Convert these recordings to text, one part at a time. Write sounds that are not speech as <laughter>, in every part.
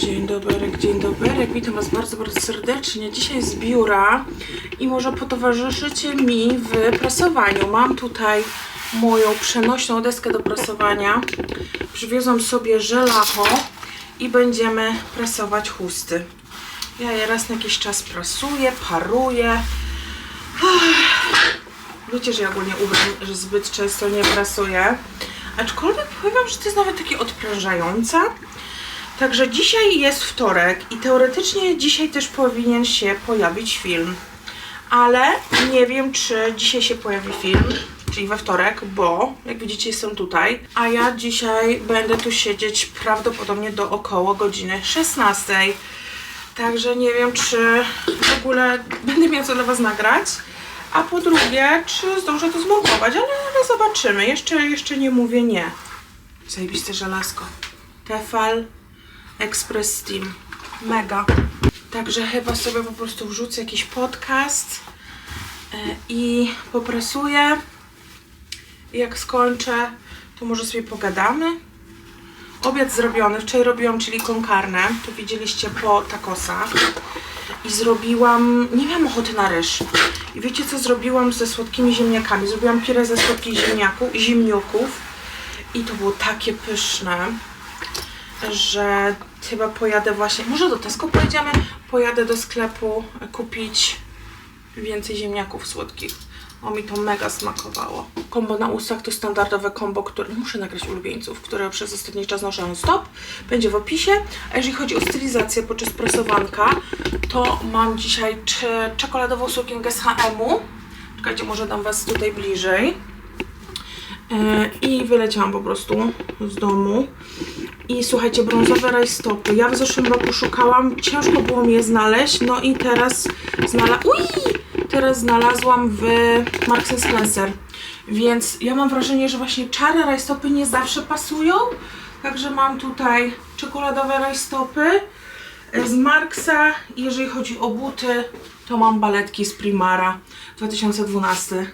Dzień dobry, dzień dobry. Witam Was bardzo, bardzo serdecznie. Dzisiaj z biura i może potowarzyszycie mi w prasowaniu. Mam tutaj moją przenośną deskę do prasowania. Przywiozłam sobie żelacho i będziemy prasować chusty. Ja je raz na jakiś czas prasuję, paruję. Wiecie, że ja ogólnie ubram, że zbyt często nie prasuję. Aczkolwiek powiem że to jest nawet takie odprężające. Także dzisiaj jest wtorek i teoretycznie dzisiaj też powinien się pojawić film. Ale nie wiem, czy dzisiaj się pojawi film, czyli we wtorek, bo jak widzicie jestem tutaj, a ja dzisiaj będę tu siedzieć prawdopodobnie do około godziny 16. Także nie wiem, czy w ogóle będę miała co dla Was nagrać. A po drugie, czy zdążę to zmontować, ale, ale zobaczymy. Jeszcze, jeszcze nie mówię nie. Zajebiste żelazko. Tefal Express Steam. Mega. Także chyba sobie po prostu wrzucę jakiś podcast e, i poprasuję. Jak skończę, to może sobie pogadamy. Obiad zrobiony. Wczoraj robiłam chili con. To widzieliście po tacosach. I zrobiłam... Nie miałam ochoty na ryż. I wiecie co zrobiłam ze słodkimi ziemniakami? Zrobiłam pirę ze słodkich ziemniaków, ziemniaków. I to było takie pyszne że chyba pojadę właśnie, może do Tesco pojedziemy, pojadę do sklepu kupić więcej ziemniaków słodkich. O, mi to mega smakowało. Kombo na ustach to standardowe kombo, które muszę nagrać ulubieńców, które przez ostatni czas noszę stop. Będzie w opisie. A jeżeli chodzi o stylizację podczas prasowanka, to mam dzisiaj cze- czekoladową sukienkę z H&M-u. Czekajcie, może dam Was tutaj bliżej. E, I wyleciałam po prostu z domu. I słuchajcie, brązowe rajstopy. Ja w zeszłym roku szukałam, ciężko było mi je znaleźć, no i teraz znalazłam. Teraz znalazłam w Marks Spencer. Więc ja mam wrażenie, że właśnie czarne rajstopy nie zawsze pasują. Także mam tutaj czekoladowe rajstopy z Marksa. Jeżeli chodzi o buty, to mam baletki z Primara 2012.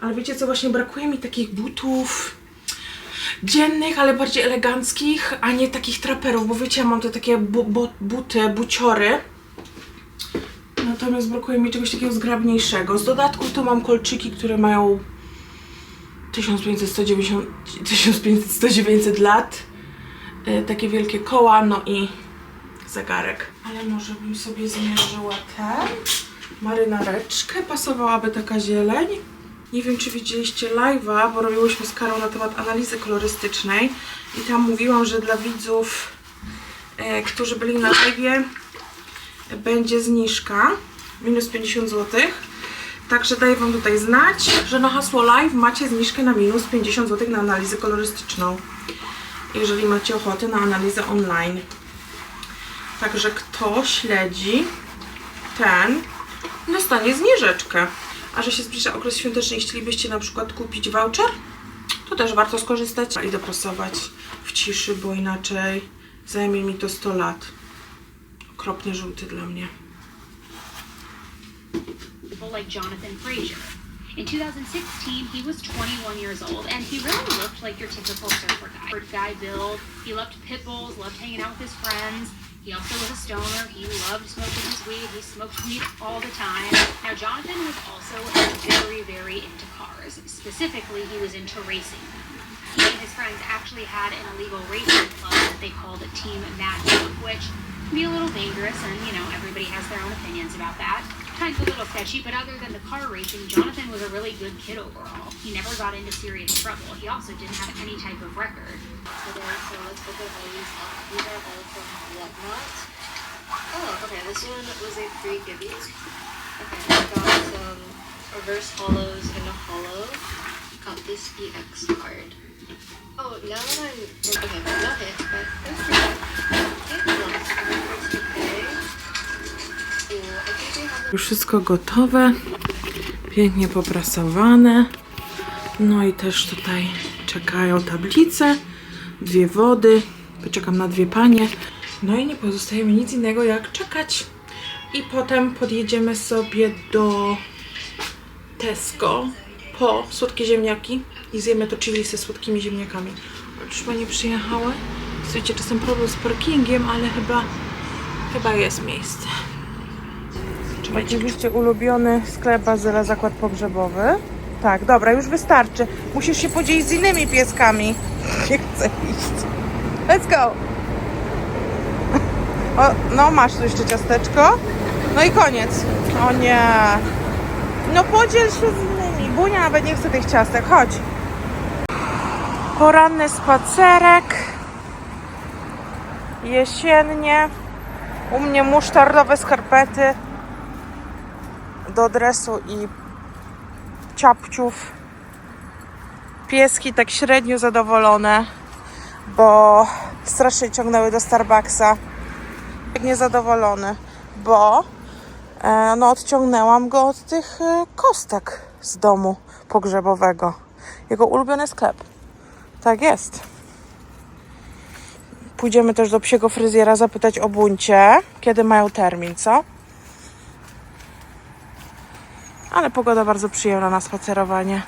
Ale wiecie co, właśnie brakuje mi takich butów dziennych, ale bardziej eleganckich, a nie takich traperów, bo wiecie, ja mam te takie bu bu buty, buciory. Natomiast brakuje mi czegoś takiego zgrabniejszego. Z dodatku to mam kolczyki, które mają 1500-190 1500-900 lat. E, takie wielkie koła, no i zegarek. Ale może bym sobie zmierzyła tę marynareczkę. Pasowałaby taka zieleń. Nie wiem, czy widzieliście live'a, bo robiłyśmy z Karą na temat analizy kolorystycznej i tam mówiłam, że dla widzów, e, którzy byli na live'ie, będzie zniżka, minus 50 zł. Także daję Wam tutaj znać, że na hasło live macie zniżkę na minus 50 zł na analizę kolorystyczną, jeżeli macie ochotę na analizę online. Także kto śledzi ten, dostanie zniżeczkę. A że się zbliża okres świąteczny i chcielibyście na przykład kupić voucher, to też warto skorzystać i doprasować w ciszy, bo inaczej zajmie mi to 100 lat. Okropnie żółty dla mnie. like Jonathan Frazier. In 2016, he was 21 years old, and he really looked like your typical surfer guy. Guy build. He loved pit bulls, loved hanging out with his friends. He also was a stoner. He loved smoking his weed. He smoked weed all the time. Now, Jonathan was also very, very into cars. Specifically, he was into racing. He and his friends actually had an illegal racing club that they called Team Mad Dog, which can be a little dangerous, and you know everybody has their own opinions about that. Kind of a little sketchy, but other than the car racing, Jonathan was a really good kid overall. He never got into serious trouble. He also didn't have any type of record. today, so let's look at these. These are all from Whatnot. Oh, okay, this one was a free gibbies. Okay, I got some reverse hollows and a hollow. Got this EX card. Oh, now that I'm okay, not hit, but it was pretty Już wszystko gotowe, pięknie poprasowane. No i też tutaj czekają tablice, dwie wody, poczekam na dwie panie. No i nie pozostaje mi nic innego jak czekać. I potem podjedziemy sobie do Tesco po słodkie ziemniaki i zjemy to chili ze słodkimi ziemniakami. Już panie przyjechały? Słuchajcie, czasem problem z parkingiem, ale chyba, chyba jest miejsce. Oczywiście ulubiony sklep Bazyla Zakład Pogrzebowy. Tak, dobra, już wystarczy. Musisz się podzielić z innymi pieskami. <laughs> Nie chcę iść. Let's go! O, no, masz tu jeszcze ciasteczko. No i koniec. O nie. No podziel się z innymi. Bunia nawet nie chce tych ciastek. Chodź. Poranny spacerek. Jesiennie. U mnie musztardowe skarpety do dresu i ciapciów. Pieski tak średnio zadowolone, bo strasznie ciągnęły do Starbucksa. Tak niezadowolony, bo e, no, odciągnęłam go od tych e, kostek z domu pogrzebowego. Jego ulubiony sklep. Tak jest. Pójdziemy też do psiego fryzjera zapytać o buncie, kiedy mają termin, co? Ale pogoda bardzo przyjemna na spacerowanie.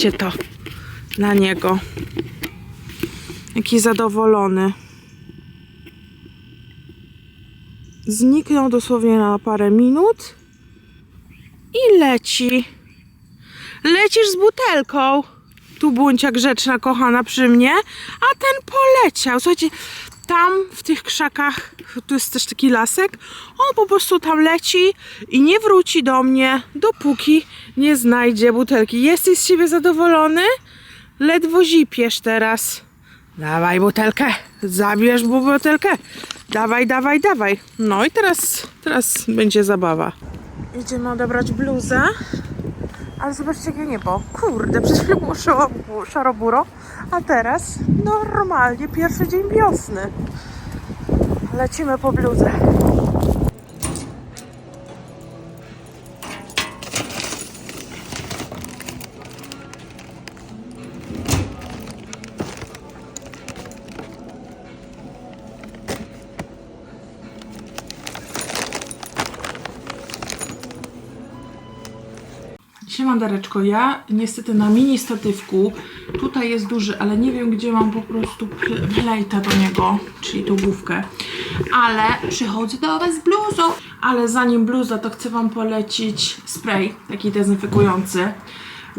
Patrzcie to na niego. Jaki zadowolony. Zniknął dosłownie na parę minut i leci. Lecisz z butelką. Tu buncia grzeczna, kochana przy mnie, a ten poleciał. Słuchajcie, tam w tych krzakach, tu jest też taki lasek, on po prostu tam leci i nie wróci do mnie, dopóki nie znajdzie butelki. Jesteś z siebie zadowolony? Ledwo zipiesz teraz. Dawaj butelkę, zabierz butelkę. Dawaj, dawaj, dawaj. No i teraz, teraz będzie zabawa. Idziemy odebrać bluzę. Ale zobaczcie jakie niebo. Kurde, przed chwilą było szaro- szaroburo, a teraz normalnie pierwszy dzień wiosny. Lecimy po bluzę. Siema Dareczko, ja niestety na mini statywku, tutaj jest duży, ale nie wiem gdzie mam po prostu pl- plejta do niego, czyli tą główkę, ale przychodzę do Was z bluzą, ale zanim bluza to chcę Wam polecić spray, taki dezynfekujący,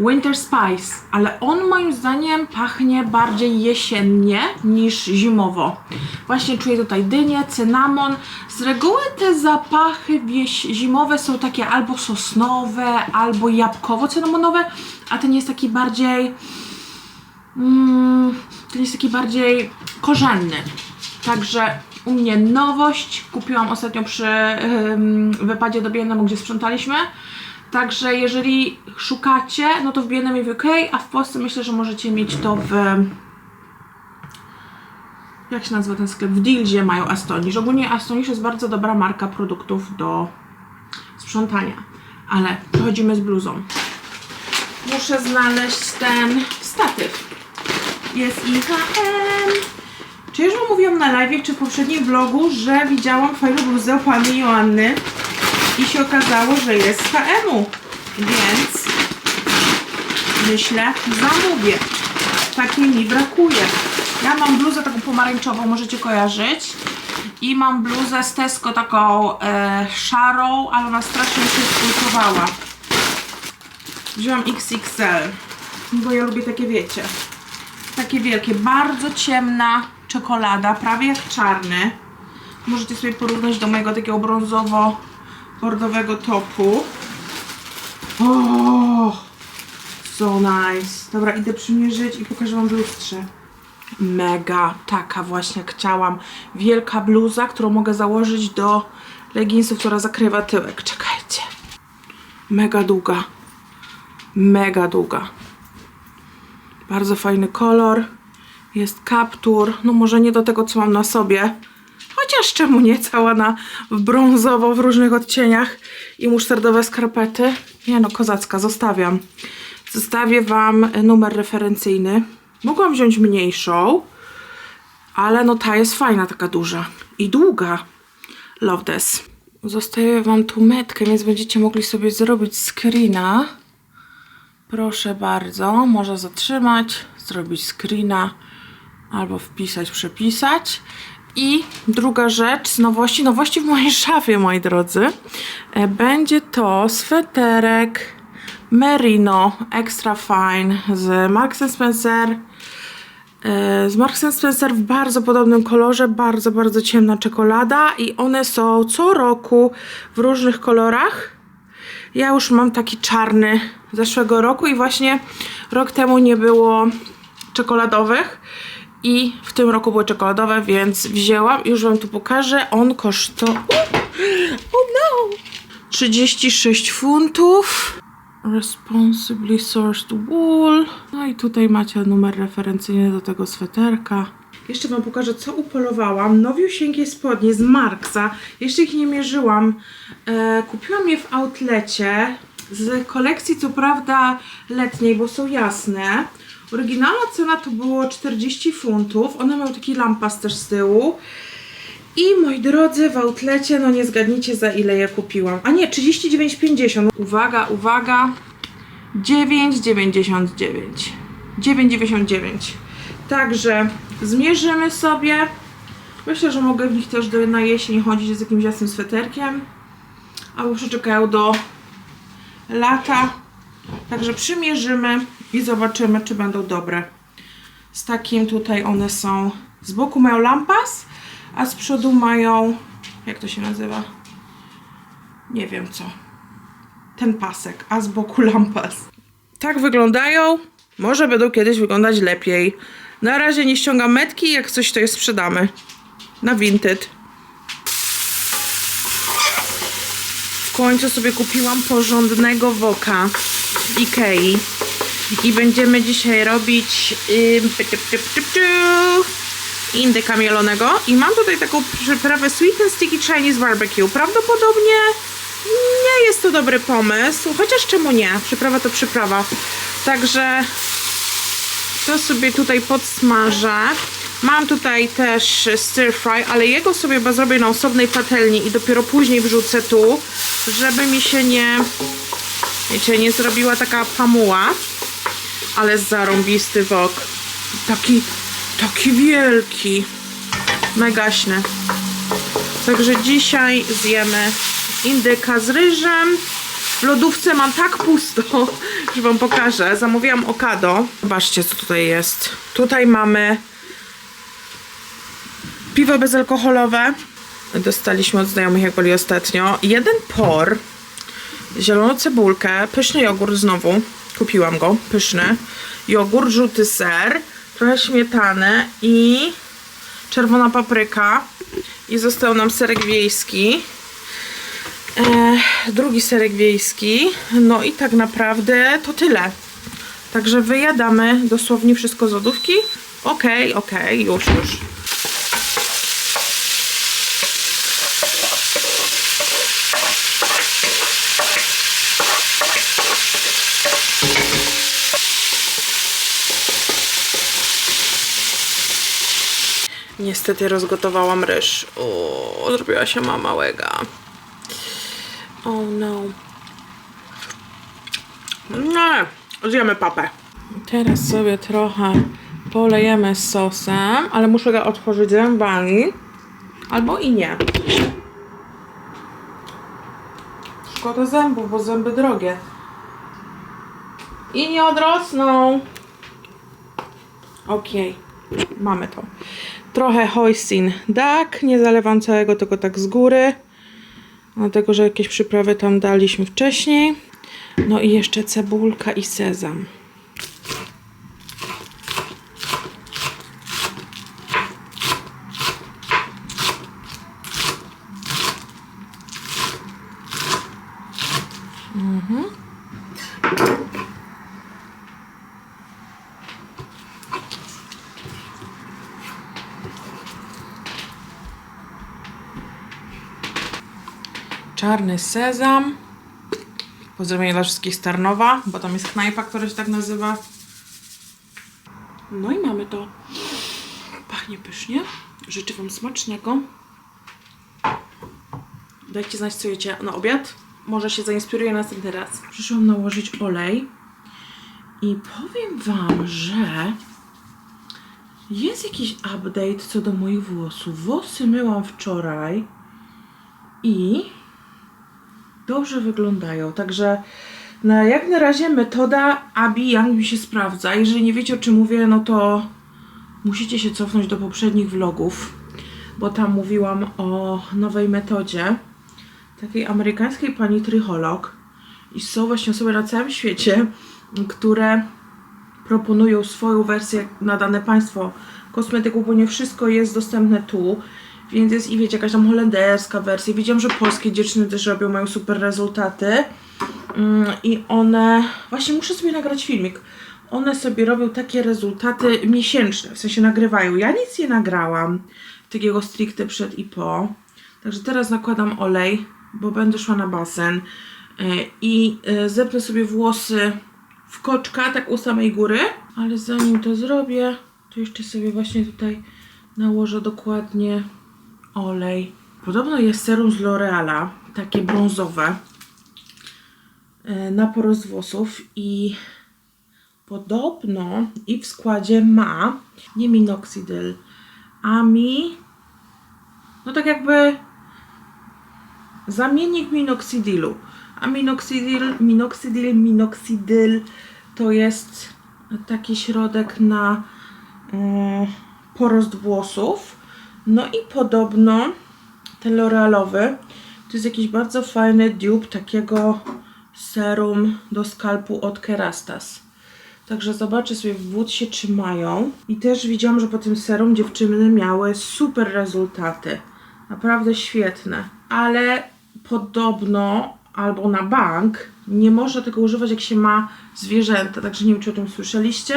Winter Spice, ale on moim zdaniem pachnie bardziej jesiennie niż zimowo. Właśnie czuję tutaj dynię, cynamon. Z reguły te zapachy zimowe są takie albo sosnowe, albo jabłkowo-cynamonowe, a ten jest taki bardziej mm, ten jest taki bardziej korzenny. Także u mnie nowość. Kupiłam ostatnio przy wypadzie do B&M, gdzie sprzątaliśmy. Także jeżeli szukacie, no to w i w UK, a w Polsce myślę, że możecie mieć to w... Jak się nazywa ten sklep? W Dildzie mają Astonish. Ogólnie Astonish jest bardzo dobra marka produktów do sprzątania. Ale przechodzimy z bluzą. Muszę znaleźć ten statyw. Jest IHM. Czy już mówiłam na live, czy w poprzednim vlogu, że widziałam fajną bluzę pani Joanny i się okazało, że jest z HM-u. Więc myślę, zamówię. Takiej mi brakuje. Ja mam bluzę taką pomarańczową, możecie kojarzyć. I mam bluzę z Tesco taką e, szarą, ale ona strasznie się skultowała. Wziąłam XXL, bo ja lubię takie, wiecie, takie wielkie, bardzo ciemna czekolada, prawie jak czarny. Możecie sobie porównać do mojego takiego brązowo-bordowego topu. O, so nice. Dobra, idę przymierzyć i pokażę wam w lustrze. Mega, taka właśnie jak chciałam. Wielka bluza, którą mogę założyć do leginsów, która zakrywa tyłek. Czekajcie. Mega długa. Mega długa. Bardzo fajny kolor. Jest kaptur. No może nie do tego, co mam na sobie. Chociaż czemu nie? Cała na brązowo w różnych odcieniach. I musztardowe skarpety. Nie no, kozacka. Zostawiam. Zostawię Wam numer referencyjny. Mogłam wziąć mniejszą. Ale no ta jest fajna, taka duża. I długa. Love this. Zostawię Wam tu metkę, więc będziecie mogli sobie zrobić screena. Proszę bardzo, może zatrzymać, zrobić screena albo wpisać, przepisać. I druga rzecz z nowości, nowości w mojej szafie, moi drodzy, e, będzie to sweterek Merino Extra Fine z Marks Spencer. E, Z Marks Spencer w bardzo podobnym kolorze, bardzo, bardzo ciemna czekolada i one są co roku w różnych kolorach. Ja już mam taki czarny zeszłego roku i właśnie rok temu nie było czekoladowych i w tym roku były czekoladowe, więc wzięłam. Już wam tu pokażę. On kosztował... Oh no! 36 funtów. Responsibly sourced wool. No i tutaj macie numer referencyjny do tego sweterka. Jeszcze wam pokażę, co upolowałam. Nowiusieńkie spodnie z Marksa. Jeszcze ich nie mierzyłam. E, kupiłam je w outlecie z kolekcji, co prawda letniej, bo są jasne. Oryginalna cena to było 40 funtów. One miały taki lampas też z tyłu. I moi drodzy, w outlecie, no nie zgadnijcie za ile je kupiłam. A nie, 39,50. Uwaga, uwaga. 9,99. 9,99. Także zmierzymy sobie. Myślę, że mogę w nich też do, na jesień chodzić z jakimś jasnym sweterkiem. Albo przeczekają do lata. Także przymierzymy i zobaczymy, czy będą dobre. Z takim tutaj one są. Z boku mają lampas, a z przodu mają. Jak to się nazywa? Nie wiem co. Ten pasek, a z boku lampas. Tak wyglądają. Może będą kiedyś wyglądać lepiej. Na razie nie ściągam metki, jak coś to je sprzedamy. Na Vinted. W końcu sobie kupiłam porządnego woka Ikei. I będziemy dzisiaj robić indyka mielonego. I mam tutaj taką przyprawę Sweet and Sticky Chinese Barbecue. Prawdopodobnie nie jest to dobry pomysł, chociaż czemu nie? Przyprawa to przyprawa. Także to sobie tutaj podsmażę. Mam tutaj też stir fry, ale jego sobie zrobię na osobnej patelni i dopiero później wrzucę tu, żeby mi się nie, wiecie, nie zrobiła taka pamuła. Ale zarąbisty wok. Taki, taki wielki. Megaśny. Także dzisiaj zjemy indyka z ryżem. W lodówce mam tak pusto, <laughs> że wam pokażę. Zamówiłam okado. Zobaczcie, co tutaj jest. Tutaj mamy piwo bezalkoholowe. Dostaliśmy od znajomych, jak byli ostatnio. Jeden por, zieloną cebulkę, pyszny jogurt znowu. Kupiłam go, pyszny. Jogurt, żółty ser, trochę śmietany i czerwona papryka. I został nam serek wiejski. E, drugi serek wiejski. No i tak naprawdę to tyle. Także wyjadamy dosłownie wszystko z lodówki. Okej, okej, już, już. Niestety rozgotowałam ryż. O, zrobiła się mama łega. Oh no. Nie, zjemy papę. Teraz sobie trochę polejemy sosem, ale muszę go otworzyć zębami. Albo i nie. Szkoda zębów, bo zęby drogie. I nie odrosną. Okej, mamy to. Trochę hoisin duck, nie zalewam całego, tylko tak z góry. Dlatego, że jakieś przyprawy tam daliśmy wcześniej. No i jeszcze cebulka i sezam. Czarny sezam. Pozdrowienia dla wszystkich z Tarnowa, bo tam jest knajpa, która się tak nazywa. No i mamy to. Pachnie pysznie. Życzę Wam smacznego. Dajcie znać, co jecie na obiad. Może się zainspiruję następny raz. Przyszłam nałożyć olej. I powiem Wam, że jest jakiś update co do moich włosów. Włosy myłam wczoraj i dobrze wyglądają. Także na, jak na razie metoda Abi Young mi się sprawdza. Jeżeli nie wiecie o czym mówię, no to musicie się cofnąć do poprzednich vlogów, bo tam mówiłam o nowej metodzie takiej amerykańskiej pani trycholog i są właśnie osoby na całym świecie, które proponują swoją wersję na dane państwo kosmetyków, bo nie wszystko jest dostępne tu. Więc jest i wiecie, jakaś tam holenderska wersja. Widziałam, że polskie dziewczyny też robią, mają super rezultaty. Mm, I one, właśnie muszę sobie nagrać filmik. One sobie robią takie rezultaty miesięczne, w sensie nagrywają. Ja nic nie nagrałam takiego stricte przed i po. Także teraz nakładam olej, bo będę szła na basen. E, I e, zepnę sobie włosy w koczka, tak u samej góry. Ale zanim to zrobię, to jeszcze sobie właśnie tutaj nałożę dokładnie olej. Podobno jest serum z L'Oreala, takie brązowe, e, na porost włosów i podobno i w składzie ma nie minoxidil, ami no tak jakby zamiennik minoxidilu. A minoxidil, minoxidil, minoxidil to jest taki środek na e, porost włosów. No i podobno ten L'Orealowy to jest jakiś bardzo fajny dupe takiego serum do skalpu od Kerastas. Także zobaczę sobie w wód się trzymają. I też widziałam, że po tym serum dziewczyny miały super rezultaty. Naprawdę świetne. Ale podobno, albo na bank, nie można tego używać jak się ma zwierzęta. Także nie wiem, czy o tym słyszeliście,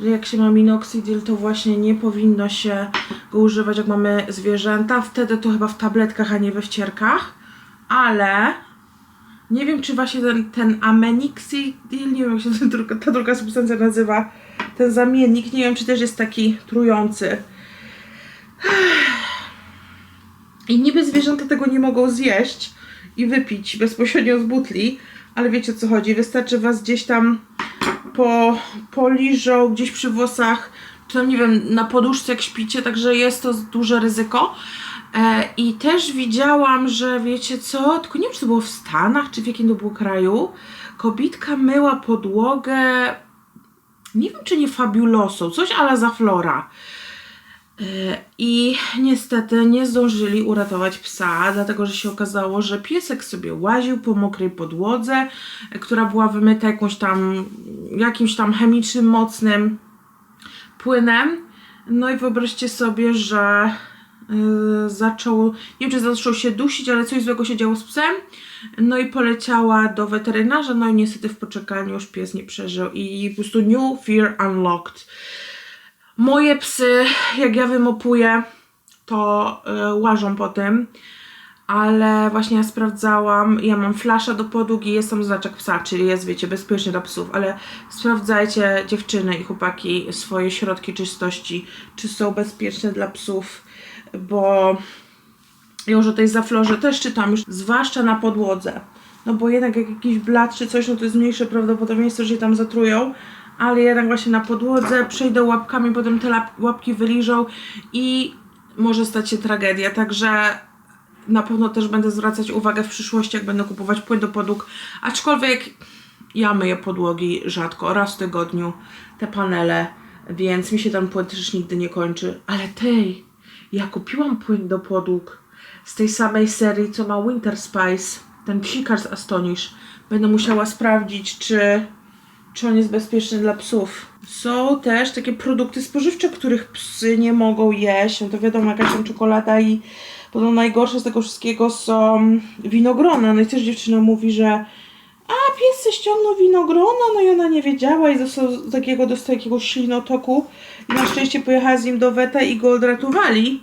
że jak się ma minoxidil, to właśnie nie powinno się go używać jak mamy zwierzęta. Wtedy to chyba w tabletkach, a nie we wcierkach. Ale nie wiem, czy właśnie ten, ten amenixidil, nie wiem jak się ta druga, ta druga substancja nazywa, ten zamiennik, nie wiem, czy też jest taki trujący. I niby zwierzęta tego nie mogą zjeść i wypić bezpośrednio z butli, ale wiecie o co chodzi. Wystarczy was gdzieś tam po, poliżą, gdzieś przy włosach, czy tam nie wiem, na poduszce jak śpicie, także jest to duże ryzyko. E, I też widziałam, że wiecie co, tylko nie wiem czy to było w Stanach, czy w jakim to było kraju, kobitka myła podłogę, nie wiem czy nie fabulosą, coś ala za flora. I niestety nie zdążyli uratować psa, dlatego że się okazało, że piesek sobie łaził po mokrej podłodze, która była wymyta jakąś tam, jakimś tam chemicznym, mocnym płynem. No i wyobraźcie sobie, że yy, zaczął, nie wiem czy zaczął się dusić, ale coś złego się działo z psem. No i poleciała do weterynarza, no i niestety w poczekaniu już pies nie przeżył i po prostu new fear unlocked. Moje psy, jak ja wymopuję, to y, łażą po tym, ale właśnie ja sprawdzałam, ja mam flasza do podłóg i jest tam znaczek psa, czyli jest, wiecie, bezpiecznie dla psów, ale sprawdzajcie dziewczyny i chłopaki swoje środki czystości, czy są bezpieczne dla psów, bo już o tej zaflorze też czytam już, zwłaszcza na podłodze. No bo jednak jak jakiś blat czy coś, no to jest mniejsze prawdopodobieństwo, że się tam zatrują, ale jednak właśnie na podłodze przejdą łapkami, potem te łapki wyliżą i może stać się tragedia, także na pewno też będę zwracać uwagę w przyszłości, jak będę kupować płyn do podłóg, aczkolwiek ja myję podłogi rzadko, raz w tygodniu, te panele, więc mi się ten płyn też nigdy nie kończy, ale tej, ja kupiłam płyn do podłóg z tej samej serii, co ma Winter Spice, ten psikarz z Astonish. Będę musiała sprawdzić, czy, czy on jest bezpieczny dla psów. Są też takie produkty spożywcze, których psy nie mogą jeść. No to wiadomo, jakaś tam czekolada i podobno najgorsze z tego wszystkiego są winogrona. No i też dziewczyna mówi, że a pies se ściągnął winogrona, no i ona nie wiedziała i dostał takiego, dostał jakiegoś ślinotoku i na szczęście pojechała z nim do weta i go odratowali.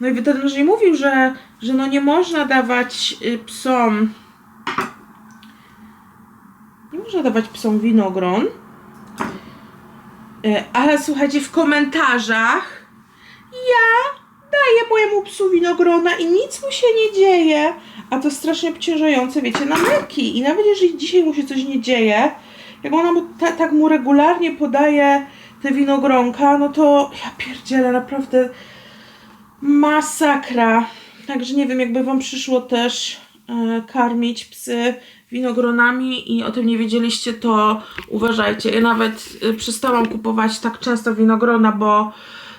No i weterynarz nie mówił, że, że no nie można dawać y, psom. Nie można dawać psom winogron. Y, Ale słuchajcie, w komentarzach ja daję mojemu psu winogrona i nic mu się nie dzieje. A to strasznie obciążające, wiecie, na mleki. I nawet jeżeli dzisiaj mu się coś nie dzieje, jak ona mu ta, tak mu regularnie podaje te winogronka, no to ja pierdzielę, naprawdę masakra. Także nie wiem, jakby wam przyszło też e, karmić psy winogronami i o tym nie wiedzieliście, to uważajcie. Ja nawet e, przestałam kupować tak często winogrona, bo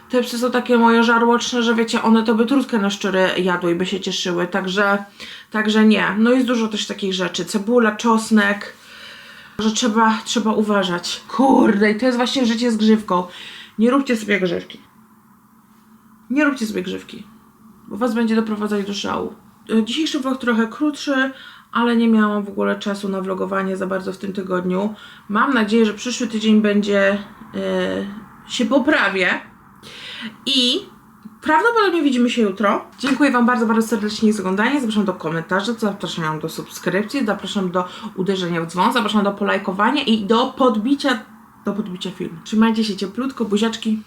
te psy są takie moje żarłoczne, że wiecie, one to by trutkę na szczury jadły i by się cieszyły, także, także nie. No jest dużo też takich rzeczy, cebula, czosnek, że trzeba, trzeba uważać. Kurde, i to jest właśnie życie z grzywką. Nie róbcie sobie grzywki. Nie róbcie sobie grzywki, bo was będzie doprowadzać do szału. Dzisiejszy vlog trochę krótszy, ale nie miałam w ogóle czasu na vlogowanie za bardzo w tym tygodniu. Mam nadzieję, że przyszły tydzień będzie e, się poprawię. I prawdopodobnie widzimy się jutro. Dziękuję Wam bardzo, bardzo serdecznie za oglądanie. Zapraszam do komentarzy, zapraszam do subskrypcji, zapraszam do uderzenia w dzwon, zapraszam do polajkowania i do podbicia, do podbicia filmu. Trzymajcie się cieplutko, buziaczki.